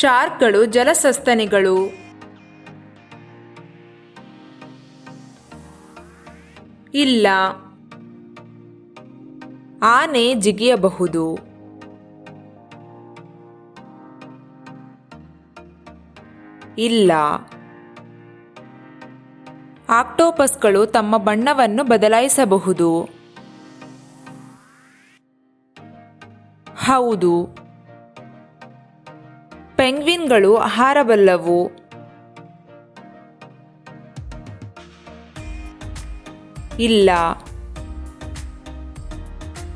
ಶಾರ್ಕ್ಗಳು ಜಲಸಸ್ತನಿಗಳು. ಇಲ್ಲ. ಆನೆ ಜಿಗಿಯಬಹುದು. ಇಲ್ಲ. ಆಕ್ಟೋಪಸ್ಗಳು ತಮ್ಮ ಬಣ್ಣವನ್ನು ಬದಲಾಯಿಸಬಹುದು. ಹೌದು. ಪೆಂಗ್ವಿನ್ಗಳು ಹಾರಬಲ್ಲವು ಇಲ್ಲ.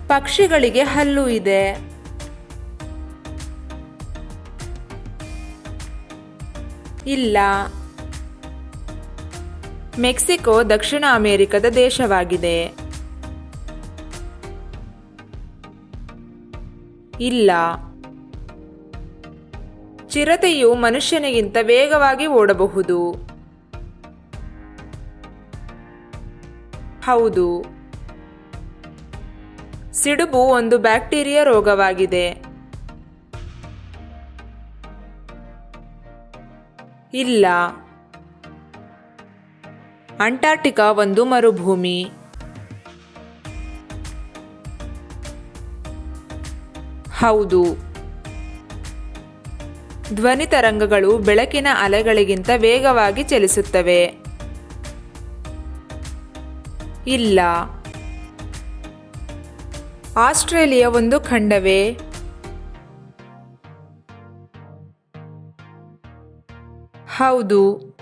ಪಕ್ಷಿಗಳಿಗೆ ಹಲ್ಲು ಇದೆ. ಇಲ್ಲ. ಮೆಕ್ಸಿಕೋ ದಕ್ಷಿಣ ಅಮೆರಿಕದ ದೇಶವಾಗಿದೆ. ಇಲ್ಲ. ಚಿರತೆಯು ಮನುಷ್ಯನಿಗಿಂತ ವೇಗವಾಗಿ ಓಡಬಹುದು. ಹೌದು. ಸಿಡುಬು ಒಂದು ಬ್ಯಾಕ್ಟೀರಿಯಾ ರೋಗವಾಗಿದೆ. ಇಲ್ಲ. ಅಂಟಾರ್ಟಿಕಾ ಒಂದು ಮರುಭೂಮಿ. ಹೌದು. ಧ್ವನಿ ತರಂಗಗಳು ಬೆಳಕಿನ ಅಲೆಗಳಿಗಿಂತ ವೇಗವಾಗಿ ಚಲಿಸುತ್ತವೆ. ಇಲ್ಲ. ಆಸ್ಟ್ರೇಲಿಯಾ ಒಂದು ಖಂಡವೇ. ಹೌದು.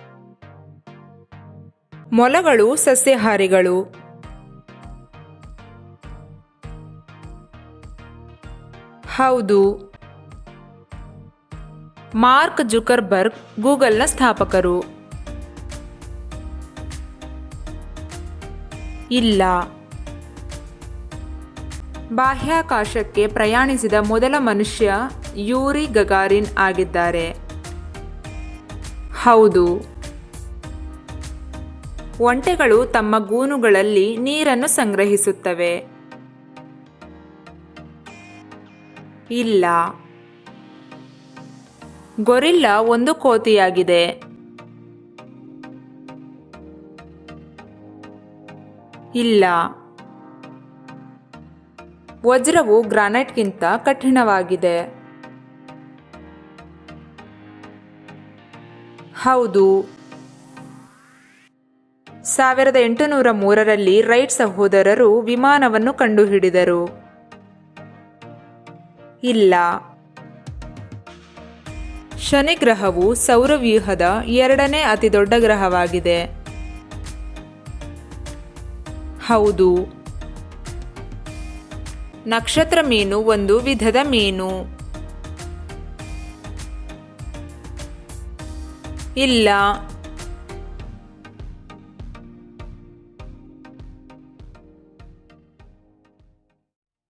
ಮೊಲಗಳು ಸಸ್ಯಾಹಾರಿಗಳು. ಹೌದು. ಮಾರ್ಕ್ ಜುಕರ್ಬರ್ಗ್ ಗೂಗಲ್ನ ಸ್ಥಾಪಕರು. ಇಲ್ಲ. ಬಾಹ್ಯಾಕಾಶಕ್ಕೆ ಪ್ರಯಾಣಿಸಿದ ಮೊದಲ ಮನುಷ್ಯ ಯೂರಿ ಗಗಾರಿನ್ ಆಗಿದ್ದಾರೆ. ಹೌದು. ಒಂಟೆಗಳು ತಮ್ಮ ಗೂನುಗಳಲ್ಲಿ ನೀರನ್ನು ಸಂಗ್ರಹಿಸುತ್ತವೆ. ಇಲ್ಲ. ಗೊರಿಲ್ಲ ಒಂದು ಕೋತಿಯಾಗಿದೆ. ಇಲ್ಲ. ವಜ್ರವು ಗ್ರಾನೈಟ್ಗಿಂತ ಕಠಿಣವಾಗಿದೆ. ಹೌದು. ಸಾವಿರದ ಎಂಟುನೂರ ಮೂರರಲ್ಲಿ ರೈಟ್ ಸಹೋದರರು ವಿಮಾನವನ್ನು ಕಂಡುಹಿಡಿದರು. ಇಲ್ಲ. ಶನಿ ಗ್ರಹವು ಸೌರವ್ಯೂಹದ ಎರಡನೇ ಅತಿದೊಡ್ಡ ಗ್ರಹವಾಗಿದೆ. ಹೌದು. ನಕ್ಷತ್ರ ಮೀನು ಒಂದು ವಿಧದ ಮೀನು. ಇಲ್ಲ.